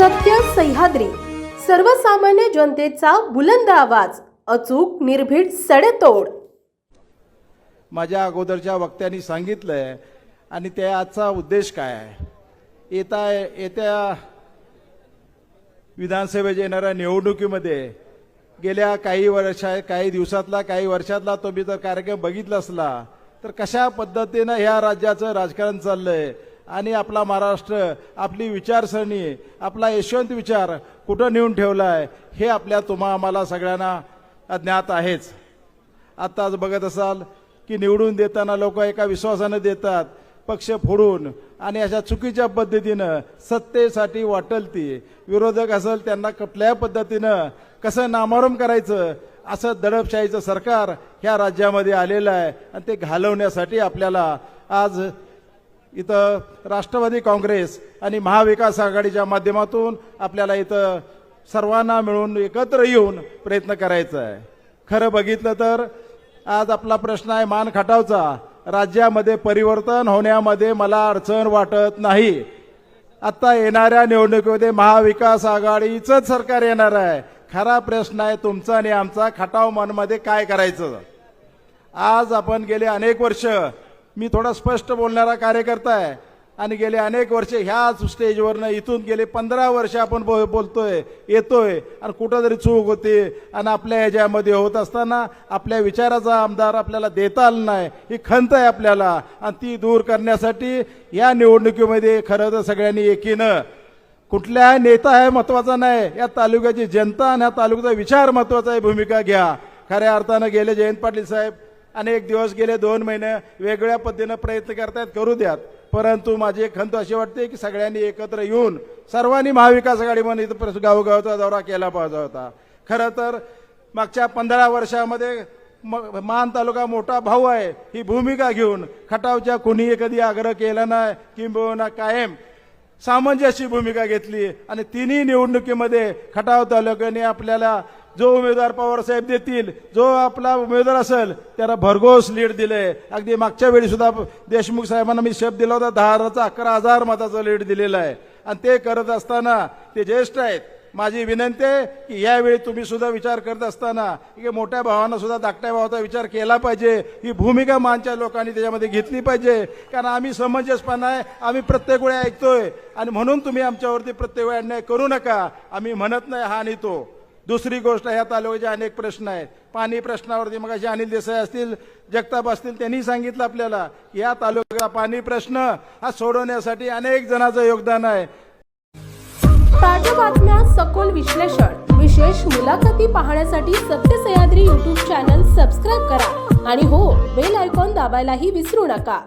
सत्य सह्याद्री. सर्वसामान्य जनतेचा बुलंद आवाज अचूक निर्भीड सडेतोड. माझ्या अगोदरच्या वक्त्यांनी सांगितलंय आणि त्या आजचा उद्देश काय आहे? येता येत्या विधानसभेच्या येणाऱ्या निवडणुकीमध्ये गेल्या काही वर्षा काही दिवसातला काही वर्षातला तुम्ही जर कार्यक्रम बघितला असला तर कशा पद्धतीनं ह्या राज्याचं राजकारण चाललंय? आणि आपला महाराष्ट्र आपली विचारसरणी आपला यशवंत विचार कुठं नेऊन ठेवला आहे हे आपल्या तुम्हा आम्हाला सगळ्यांना ज्ञात आहेच. आत्ताच बघत असाल की निवडून देताना लोक एका विश्वासानं देतात पक्ष फोडून आणि अशा चुकीच्या पद्धतीनं सत्तेसाठी वाटल ती विरोधक असेल त्यांना कुठल्या पद्धतीनं कसं नामारम करायचं असं दडपशाहीचं सरकार ह्या राज्यामध्ये आलेलं आहे आणि ते घालवण्यासाठी आपल्याला आज इथं राष्ट्रवादी काँग्रेस आणि महाविकास आघाडीच्या माध्यमातून आपल्याला इथं सर्वांना मिळून एकत्र येऊन प्रयत्न करायचा आहे. खरं बघितलं तर आज आपला प्रश्न आहे मान खटावचा राज्यामध्ये परिवर्तन होण्यामध्ये मला अडचण वाटत नाही. आत्ता येणाऱ्या निवडणुकीमध्ये महाविकास आघाडीचंच सरकार येणार आहे. खरा प्रश्न आहे तुमचा आणि आमचा. खटाव मनमध्ये काय करायचं? आज आपण गेले अनेक वर्ष मी थोडा स्पष्ट बोलणारा कार्यकर्ता आहे. आणि गेले अनेक वर्ष ह्याच स्टेजवरनं इथून गेले पंधरा वर्ष आपण बो बोलतोय येतोय. आणि कुठं तरी चूक होते. आणि आपल्या ह्याच्यामध्ये होत असताना आपल्या विचाराचा आमदार आपल्याला देता आला नाही. ही खंत आहे आपल्याला. आणि ती दूर करण्यासाठी या निवडणुकीमध्ये खरं तर सगळ्यांनी एकीनं कुठल्या नेता आहे महत्त्वाचा नाही. या तालुक्याची जनता आणि ह्या तालुक्याचा विचार महत्त्वाचा आहे. भूमिका घ्या. खऱ्या अर्थानं गेले जयंत पाटील साहेब अनेक दिवस गेले दोन महिने वेगळ्या पद्धतीनं प्रयत्न करतायत करू द्यात. परंतु माझी एक खंत अशी वाटते की सगळ्यांनी एकत्र येऊन सर्वांनी महाविकास आघाडीमध्ये म्हणून इथं प्रस- गावोगावचा दौरा केला पाहिजे होता. खरं तर मागच्या पंधरा वर्षामध्ये म- मान तालुका मोठा भाऊ आहे ही भूमिका घेऊन खटावच्या कुणीही कधी आग्रह केला नाही किंबहुना कायम सामंजस्य भूमिका घेतली. आणि तिन्ही निवडणुकीमध्ये खटाव तालुक्याने आपल्याला जो उमेदवार पवार साहेब देतील जो आपला उमेदवार असेल त्याला भरघोस लीड दिले. अगदी मागच्या वेळी सुद्धा देशमुख साहेबांना मी शेप दिला होता दहा हजारचा अकरा हजार मताचं लीड दिलेलं आहे. आणि ते करत असताना ते ज्येष्ठ आहेत माझी विनंती आहे की यावेळी तुम्ही सुद्धा विचार करत असताना की मोठ्या भावानं सुद्धा धाकट्या भावाचा विचार केला पाहिजे. ही भूमिका मानच्या लोकांनी त्याच्यामध्ये घेतली पाहिजे. कारण आम्ही समंजसपणा आहे आम्ही प्रत्येक वेळी ऐकतोय. आणि म्हणून तुम्ही आमच्यावरती प्रत्येक वेळी अन्याय करू नका. आम्ही म्हणत नाही हा नेतो दुसरी गोष्ट ह्या तालुक्याचे अनेक प्रश्न आहेत. पाणी प्रश्नावरती मग अनिल देसाई असतील जगताप असतील त्यांनी सांगितलं आपल्याला या तालुक्याचा पाणी प्रश्न हा सोडवण्यासाठी अनेक जणांचं योगदान आहे. ताज्या बातम्या सखोल विश्लेषण विशेष मुलाखती पाहण्यासाठी सत्य सह्याद्री युट्यूब चॅनल सबस्क्राईब करा. आणि हो बेल आयकॉन दाबायलाही विसरू नका.